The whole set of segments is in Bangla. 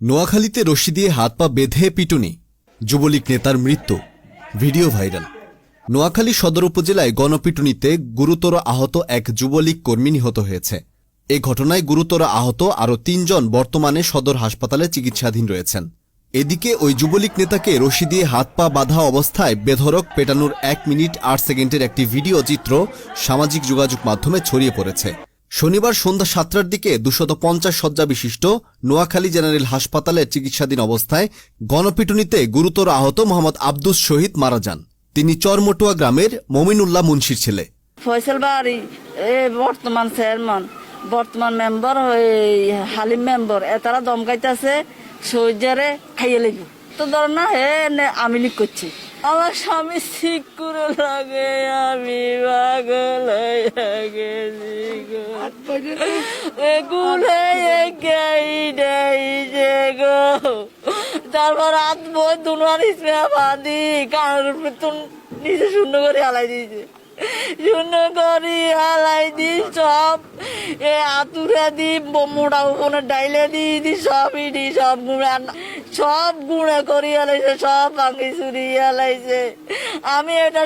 নোয়াখালীতে রশি দিয়ে হাত পা বেঁধে পিটুনি, যুবলীগ নেতার মৃত্যু, ভিডিও ভাইরাল। নোয়াখালী সদর উপজেলায় গণপিটুনিতে গুরুতর আহত এক যুবলীগ কর্মী নিহত হয়েছে। এ ঘটনায় গুরুতর আহত আরও তিনজন বর্তমানে সদর হাসপাতালে চিকিৎসাধীন রয়েছেন। এদিকে ওই যুবলীগ নেতাকে রশি দিয়ে হাত পা বাঁধা অবস্থায় বেধরক পেটানোর এক মিনিট আট সেকেন্ডের একটি ভিডিও চিত্র সামাজিক যোগাযোগ মাধ্যমে ছড়িয়ে পড়েছে। শনিবার সন্ধ্যা সাতটার দিকে দুশত পঞ্চাশ শয্যা বিশিষ্ট নোয়াখালী জেনারেল হাসপাতালে চিকিৎসাধীন অবস্থায় গণপিটুনিতে গুরুতর আহত মোহাম্মদ আব্দুস শহীদ মারা যান। তিনি চরমটুয়া গ্রামের মমিনুল্লাহ মুন্সির ছেলে। ফয়সাল এ বর্তমান চেয়ারম্যান, বর্তমান মেম্বার হালিম মেম্বার এতারা দমকাইতেছে সৌজারে খাইয়ে লাগবে তো ধর না হে আমি লিখ করছি। আমার স্বামী ঠিক করে লাগে আমি পাগল হইয়া গেছি গো। এগুলো একাই নাই যে গো তারপর হাত বই দুনার ইসমে বাঁধি কানের উপরে তুন নিজে শূন্য করে হালাই দিয়েছে শূন্য করি হালাই দি সব এ আতুরে দি মোটা উপনে ডাইলে দি দি সবই দি সব গুঁড়া, সব গুঁড়ে করি হালাইছে সব ভাঙি চুরি হালাইছে আমি এটা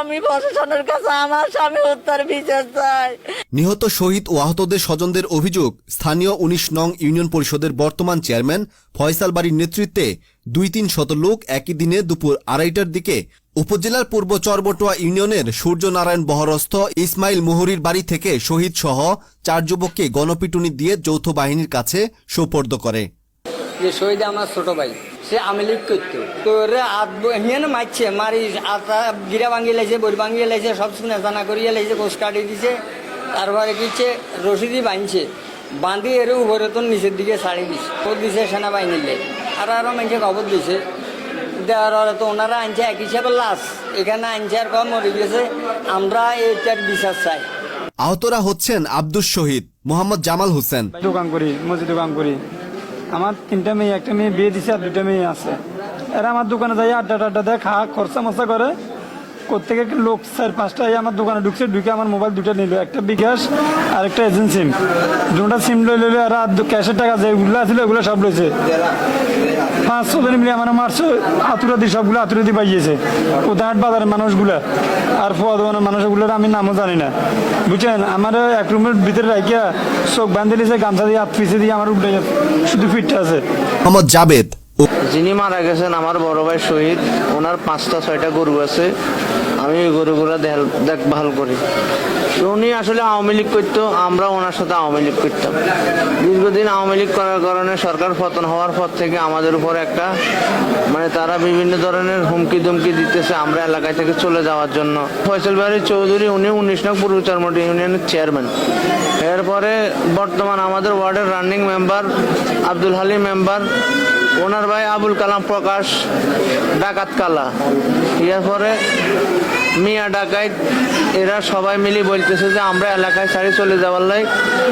আমি প্রশাসনের কাছে, আমার স্বামী হত্যার বিচার চাই। নিহত শহীদ ও আহতদের স্বজনদের অভিযোগ, স্থানীয় উনিশ নং ইউনিয়ন পরিষদের বর্তমান চেয়ারম্যান ফয়সাল বাড়ির নেতৃত্বে দুই তিন শত লোক একই দিনে দুপুর আড়াইটার দিকে উপজেলার পূর্ব চরবটোয়া ইউনিয়নের সূর্যনারায়ণ বহরস্থ ইসমাইল মুহুরির বাড়ি থেকে শহীদ সহ চার যুবককে গণপিটুনি দিয়ে যৌথ বাহিনীর কাছে সোপর্দ করে। যে শহীদ আমার ছোট ভাই, সে আমিলিক করতো। করে আত হিয়ান মারছে, মারি, আতা গিরা ভাঙিয়ে লাইছে বই ভাঙিয়ে লাইছে সব শুনে জানা করিয়ে লাইছে কোষ কাটি দিছে, তারপরে কিছে রশিদি বাঁধছে। বাঁধি এর উপরে তো নিচের দিকে ছাড়ি দিছে। ও দিছে সেনাবাহিনীর লেগে। আর আরও মানুষে খবর দিছে। দেওয়ার পরে তো ওনারা আনছে এক হিসাবে লাশ। এখানে আনছে আর কম মরে গেছে। আমরা এইটার বিচার চাই। আহতরা হচ্ছেন আব্দুস শহীদ মোহাম্মদ জামাল হোসেন। দোকান করি মসজিদ দোকান করি। আমার তিনটা মেয়ে একটা মেয়ে বিয়ে দিছে আর দুটা মেয়ে আছে। এরা আমার দোকানে যাই আড্ডা টাড্ডা দেয় খা খরচা মশা করে। কোথেকে লোক চার পাঁচটা আমার দোকানে ঢুকছে ঢুকে আমার মোবাইল দুটো নিল। একটা বিকাশ আর একটা এজেন্ট সিম দুটা সিম লই লইলে আর ক্যাশের টাকা যেগুলো আছিল ওগুলো সব লইছে। পাঁচ ছ জন মিলে আমার মারছে আতুরাদি সবগুলো আতুরাদি পাইয়েছে উদাহাট বাজারের মানুষগুলা? আর ফোয়াদনের মানুষগুলোর আমি নামও জানি না। বুঝছেন? আমার এক রুমের ভিতরে রাখিয়া চোখ বান্ধে গামছা দিয়ে হাত পিছিয়ে দিয়ে আমার শুধু ফিটটা আছে। মোহাম্মদ জাবেদ যিনি মারা গেছেন, আমার বড় ভাই শহীদ। ওনার পাঁচটা, ছয়টা গরু আছে। আমি ওই গরুগুলো দেখ- দেখভাল করি। উনি আসলে আওয়ামী লীগ করতো, আমরা ওনার সাথে আওয়ামী লীগ করতাম। দীর্ঘদিন আওয়ামী লীগ করার কারণে সরকার পতন হওয়ার পর থেকে আমাদের উপর একটা মানে তারা বিভিন্ন ধরনের হুমকি দুমকি দিতেছে আমরা এলাকায় থেকে চলে যাওয়ার জন্য। ফয়সল বাড়ি চৌধুরী, উনি উনিশ নং পূর্ব চরমটি ইউনিয়নের চেয়ারম্যান। এরপরে বর্তমান আমাদের ওয়ার্ডের running member Abdul Halim member. ওনার ভাই আবুল কালাম প্রকাশ, ডাকাত কালা। এরপরে মিয়া ডাকাইত, এরা সবাই মিলে বলতেছে যে আমরা এলাকায় ছাড়ি চলে যাওয়ার লাই,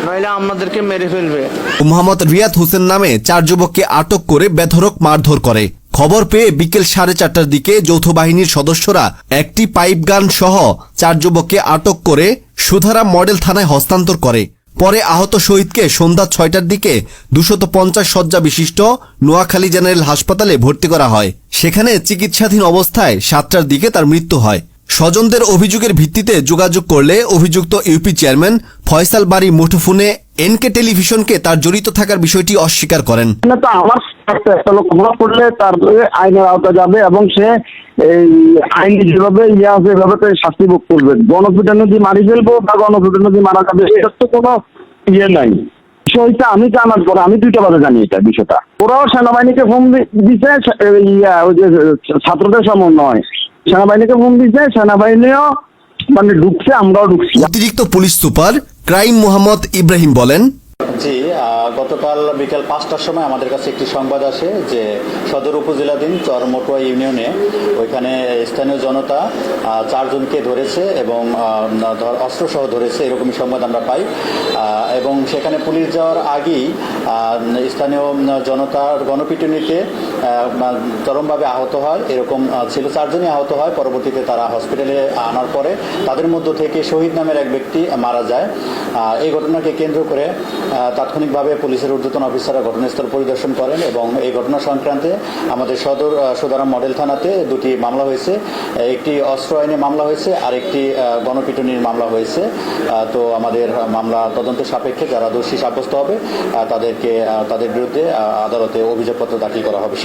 নইলে আমাদেরকে মেরে ফেলবে। মোহাম্মদ রিয়াদ হোসেন নামে চার যুবককে আটক করে বেধরক মারধর করে। খবর পেয়ে বিকেল সাড়ে চারটার দিকে যৌথ বাহিনীর সদস্যরা একটি পাইপ গান সহ চার যুবককে আটক করে সুধারা মডেল থানায় হস্তান্তর করে। পরে আহত শহীদকে সন্ধ্যা ছয়টার দিকে দুশত পঞ্চাশ শয্যা বিশিষ্ট নোয়াখালী জেনারেল হাসপাতালে ভর্তি করা হয়। সেখানে চিকিৎসাধীন অবস্থায় সাতটার দিকে তার মৃত্যু হয়। স্বজনদের অভিযোগের ভিত্তিতে যোগাযোগ করলে অভিযুক্ত ইউপি চেয়ারম্যান ফয়সাল বাড়ি মুঠোফোনে এনকে টেলিভিশনকে তার জড়িত থাকার বিষয়টি অস্বীকার করেন। তো আমার একটা লোক পড়লে তার আইনের আওতা যাবে এবং সে এই আইন যেভাবে ইয়ে আছে এভাবে তো শাস্তি ভোগ করবে। গণপিটানো দিয়ে মারি ফেলব বা গণপিটানো দিয়ে মারা যাবে এটার তো কোনো ইয়ে নাই। বিষয়টা আমি জানার পরে আমি দুইটা বাজে জানি এটা বিষয়টা। ওরাও সেনাবাহিনীকে ফোন দিছে ইয়া ওই যে ছাত্রদের সমন্বয়। সেনাবাহিনীকে ফোন দিছে সেনাবাহিনীও মানে ঢুকছে আমরাও ঢুকছি। অতিরিক্ত police super crime Mohammad Ibrahim বলেন জি গতকাল বিকেল পাঁচটার সময় আমাদের কাছে একটি সংবাদ আসে যে সদর উপজেলাধীন চরমটুয়া ইউনিয়নে ওইখানে স্থানীয় জনতা চারজনকে ধরেছে এবং অস্ত্রসহ ধরেছে, এরকমই সংবাদ আমরা পাই। এবং সেখানে পুলিশ যাওয়ার আগেই স্থানীয় জনতার গণপিটুনিতে চরমভাবে আহত হয়, এরকম ছিল। চারজনই আহত হয়, পরবর্তীতে তারা হসপিটালে আনার পরে তাদের মধ্য থেকে শহীদ নামের এক ব্যক্তি মারা যায়। এই ঘটনাকে কেন্দ্র করে তাৎক্ষণিকভাবে পুলিশের ঊর্ধ্বতন অফিসাররা ঘটনাস্থল পরিদর্শন করেন এবং এই ঘটনা সংক্রান্তে আমাদের সদর সদারাম মডেল থানাতে দুটি মামলা হয়েছে। একটি অস্ত্র আইনে মামলা হয়েছে, আর একটি গণপিটুনির মামলা হয়েছে। তো আমাদের মামলা তদন্ত সাপেক্ষে যারা দোষী সাব্যস্ত হবে তাদেরকে তাদের বিরুদ্ধে আদালতে অভিযোগপত্র দাখিল করা হবে।